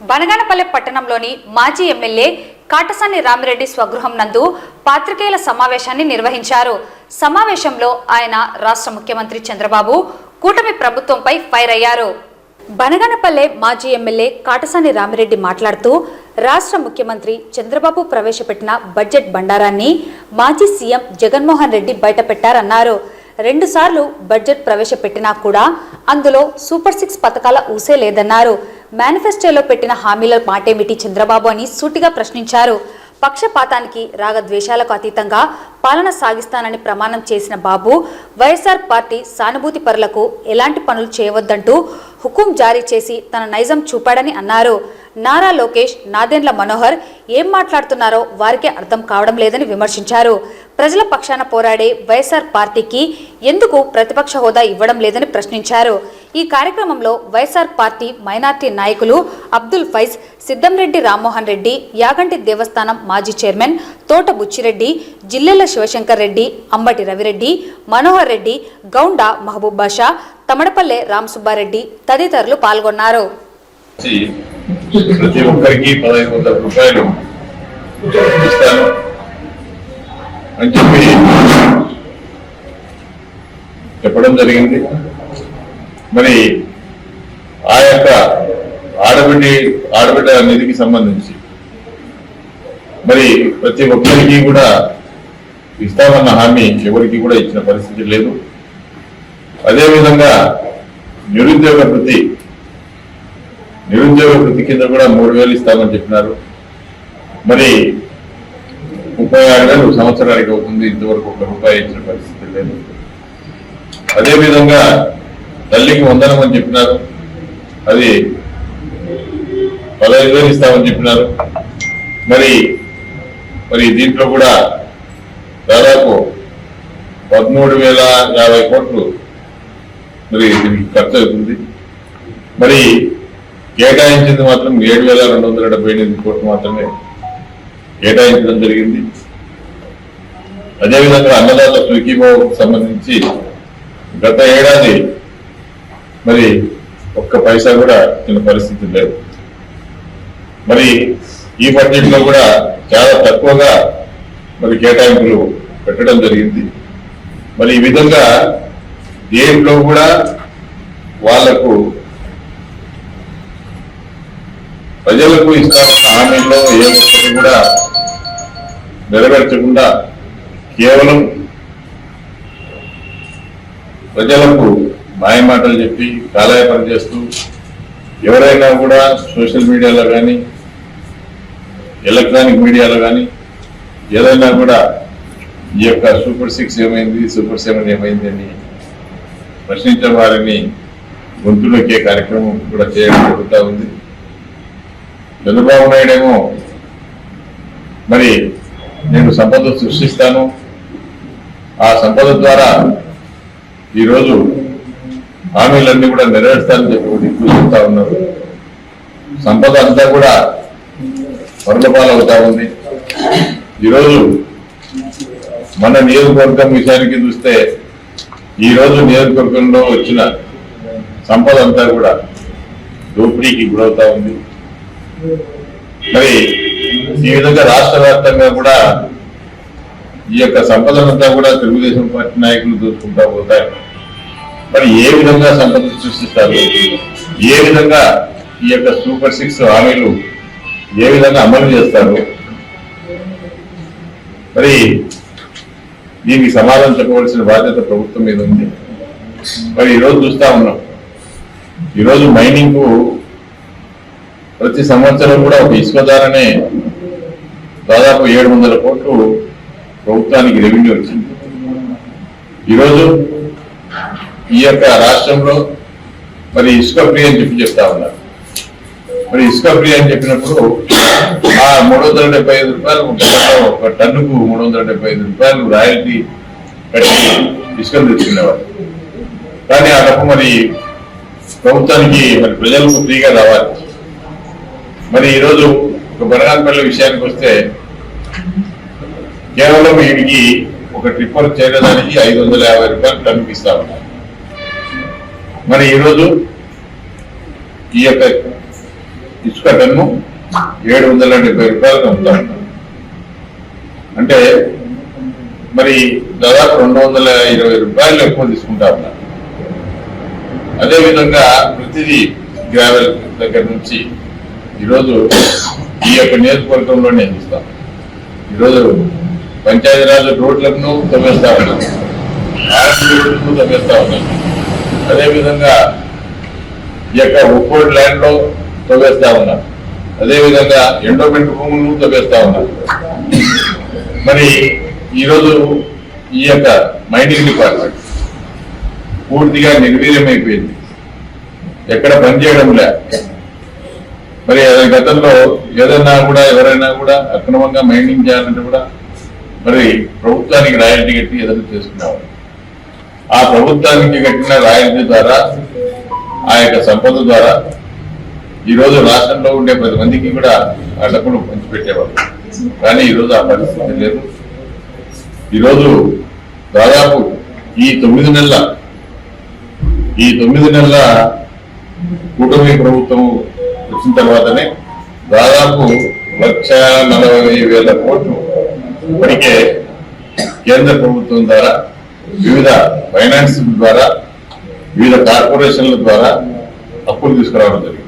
బనగానపల్లె పట్టణంలోని మాజీ ఎమ్మెల్యే కాటసాని రామిరెడ్డి స్వగృహం నందు పాత్రికేయుల సమావేశాన్ని నిర్వహించారు. సమావేశంలో ఆయన రాష్ట్ర ముఖ్యమంత్రి చంద్రబాబు కూటమి ప్రభుత్వంపై ఫైర్ అయ్యారు. బనగానపల్లె మాజీ ఎమ్మెల్యే కాటసాని రామిరెడ్డి మాట్లాడుతూ రాష్ట్ర ముఖ్యమంత్రి చంద్రబాబు ప్రవేశపెట్టిన బడ్జెట్ బండారాన్ని మాజీ సీఎం జగన్మోహన్ రెడ్డి బయటపెట్టారన్నారు. రెండుసార్లు బడ్జెట్ ప్రవేశపెట్టినా కూడా అందులో సూపర్ సిక్స్ పథకాల ఊసే లేదన్నారు. మేనిఫెస్టోలో పెట్టిన హామీల మాటేమిటి చంద్రబాబు అని సూటిగా ప్రశ్నించారు. పక్షపాతానికి రాగద్వేషాలకు అతీతంగా పాలన సాగిస్తానని ప్రమాణం చేసిన బాబు వైఎస్ఆర్ పార్టీ సానుభూతి పరులకు ఎలాంటి పనులు చేయవద్దంటూ హుకుం జారీ చేసి తన నైజం చూపాడని అన్నారు. నారా లోకేష్ నాదెండ్ల మనోహర్ ఏం మాట్లాడుతున్నారో వారికే అర్థం కావడం లేదని విమర్శించారు. ప్రజల పక్షాన పోరాడే వైఎస్ఆర్ పార్టీకి ఎందుకు ప్రతిపక్ష హోదా ఇవ్వడం లేదని ప్రశ్నించారు. ఈ కార్యక్రమంలో వైఎస్ఆర్ పార్టీ మైనార్టీ నాయకులు అబ్దుల్ ఫైజ్ సిద్దంరెడ్డి రామ్మోహన్ రెడ్డి యాగంటి దేవస్థానం మాజీ చైర్మన్ తోట బుచ్చిరెడ్డి జిల్లెల శివశంకర్ రెడ్డి అంబటి రవిరెడ్డి మనోహర్ రెడ్డి గౌండ మహబూబ్ బాషా తమడపల్లె రామసుబ్బారెడ్డి తదితరులు పాల్గొన్నారు. ప్రతి ఒక్కరికి పదహైదు వందల రూపాయలు ఇస్తాను. అని చెప్పి చెప్పడం జరిగింది. మరి ఆ యొక్క ఆడబిడ్డ ఆడబిడ్డ నిధికి సంబంధించి మరి ప్రతి ఒక్కరికి కూడా ఇస్తామన్న హామీ ఎవరికి కూడా ఇచ్చిన పరిస్థితి లేదు. అదేవిధంగా నిరుద్యోగ వృత్తి నిరుద్యోగ వృత్తి కింద కూడా మూడు వేలు ఇస్తామని చెప్పినారు. మరి ముప్పై ఆరు వేలు సంవత్సరానికి అవుతుంది ఇంతవరకు ఒక రూపాయి ఇచ్చిన పరిస్థితి లేదు. అదేవిధంగా తల్లికి వందనం అని చెప్పినారు. అది పదహైదు వేలు ఇస్తామని చెప్పినారు. మరి మరి దీంట్లో కూడా దాదాపు పదమూడు వేల యాభై కోట్లు మరి దీనికి ఖర్చు అవుతుంది. మరి కేటాయించింది మాత్రం ఏడు వేల రెండు వందల డెబ్బై ఎనిమిది కోట్లు మాత్రమే కేటాయించడం జరిగింది. అదేవిధంగా అన్నదాత సుఖీభావకు సంబంధించి గత ఏడాది మరి ఒక్క పైసా కూడా చిన్న పరిస్థితి లేదు. మరి ఈ బడ్జెట్లో కూడా చాలా తక్కువగా మరి కేటాయింపులు పెట్టడం జరిగింది. మరి ఈ విధంగా దేంట్లో కూడా వాళ్ళకు ప్రజలకు ఇస్తామన్న హామీల్లో ఏ ఒక్కటి కూడా నెరవేర్చకుండా కేవలం ప్రజలకు మాయమాటలు చెప్పి కాలయాపన చేస్తూ ఎవరైనా కూడా సోషల్ మీడియాలో కానీ ఎలక్ట్రానిక్ మీడియాలో కానీ ఏదైనా కూడా ఈ యొక్క సూపర్ సిక్స్ ఏమైంది సూపర్ సెవెన్ ఏమైంది అని ప్రశ్నించే వారిని గొంతులోకే కార్యక్రమం కూడా చేయడం జరుగుతూ ఉంది. చంద్రబాబు నాయుడు ఏమో మరి నేను సంపద సృష్టిస్తాను. ఆ సంపద ద్వారా ఈరోజు హామీలన్నీ కూడా నెరవేర్స్తానని చెప్పి ఇప్పుడు చెప్తా ఉన్నారు. సంపద అంతా కూడా పరులపాలు అవుతా ఉంది. ఈరోజు మన నియోజకవర్గం విషయానికి చూస్తే ఈరోజు నియోజకవర్గంలో వచ్చిన సంపద అంతా కూడా దోపిడీకి గురవుతా ఉంది. మరి ఈ విధంగా రాష్ట్ర వ్యాప్తంగా కూడా ఈ యొక్క సంపదనంతా కూడా తెలుగుదేశం పార్టీ నాయకులు చూసుకుంటా పోతారు మరి ఏ విధంగా సంపద సృష్టిస్తారు? ఏ విధంగా ఈ యొక్క సూపర్ సిక్స్ హామీలు ఏ విధంగా అమలు చేస్తారు? మరి దీనికి సమాధానం చెప్పవలసిన బాధ్యత ప్రభుత్వం మీద ఉంది. మరి ఈరోజు చూస్తా ఉన్నాం. ఈరోజు మైనింగ్ ప్రతి సంవత్సరం కూడా ఒక ఇసుక ద్వారానే దాదాపు ఏడు వందల కోట్లు ప్రభుత్వానికి రెవెన్యూ వచ్చింది. ఈరోజు ఈ యొక్క రాష్ట్రంలో మరి ఇసుక ఫ్రీ అని చెప్పి చెప్తా ఉన్నారు. మరి ఇసుక ఫ్రీ అని చెప్పినప్పుడు ఆ మూడు వందల డెబ్బై ఐదు రూపాయలు ఒక ఒక టన్నుకు మూడు వందల డెబ్బై ఐదు రూపాయలు రాయల్టీ కట్టి ఇసుకను తెచ్చుకునేవారు. కానీ ఆ డబ్బు మరి ప్రభుత్వానికి మరి ప్రజలకు ఫ్రీగా రావాలి. మరి ఈరోజు ఒక బనగానపల్లి విషయానికి వస్తే కేవలం వీడికి ఒక ట్రిప్పర్ చేరడానికి ఐదు వందల యాభై రూపాయలు టన్నుకి ఇస్తా ఉన్నారు. మరి ఈరోజు ఈ యొక్క ఇసుక టన్ను ఏడు వందల డెబ్బై రూపాయలకు అమ్ముతా అంటే మరి దాదాపు రెండు వందల ఇరవై రూపాయలు ఎక్కువ తీసుకుంటా ఉన్నారు. అదేవిధంగా ప్రతిదీ గ్రావెల్ దగ్గర నుంచి ఈరోజు ఈ యొక్క నియోజకవర్గంలోనే చూస్తాం. ఈరోజు పంచాయతీరాజ్ రోడ్లను తవ్వేస్తా ఉన్నాం. ఆర్ఎంపీ రోడ్లను తవ్వేస్తా ఉన్నాం. అదేవిధంగా ఈ యొక్క ఒక్కోటి ల్యాండ్లో తవ్వేస్తా ఉన్నారు అదేవిధంగా ఎండోమెంట్ భూములను తవ్వేస్తా ఉన్నారు మరి ఈరోజు ఈ యొక్క మైనింగ్ డిపార్ట్మెంట్ పూర్తిగా నిర్వీర్యమైపోయింది. ఎక్కడ పనిచేయడం లే. మరి గతంలో ఏదైనా కూడా ఎవరైనా కూడా అక్రమంగా మైనింగ్ చేయాలంటే కూడా మరి ప్రభుత్వానికి రాయల్టీ కట్టి ఏదైనా చేసుకునేవారు. ఆ ప్రభుత్వానికి కట్టిన రాయల్టీ ద్వారా ఆ యొక్క సంపద ద్వారా ఈరోజు రాష్ట్రంలో ఉండే పది మందికి కూడా ఆ డబ్బులు పంచిపెట్టేవారు. కానీ ఈ రోజు ఆ పరిస్థితి లేదు. ఈరోజు దాదాపు ఈ తొమ్మిది నెలల ఈ తొమ్మిది నెలల కూటమి ప్రభుత్వం చూసిన తర్వాతనే దాదాపు లక్ష నలభై వేల కోట్లు ఇప్పటికే కేంద్ర ప్రభుత్వం ద్వారా వివిధ ఫైనాన్స్ ద్వారా వివిధ కార్పొరేషన్ల ద్వారా అప్పులు తీసుకురావడం జరిగింది.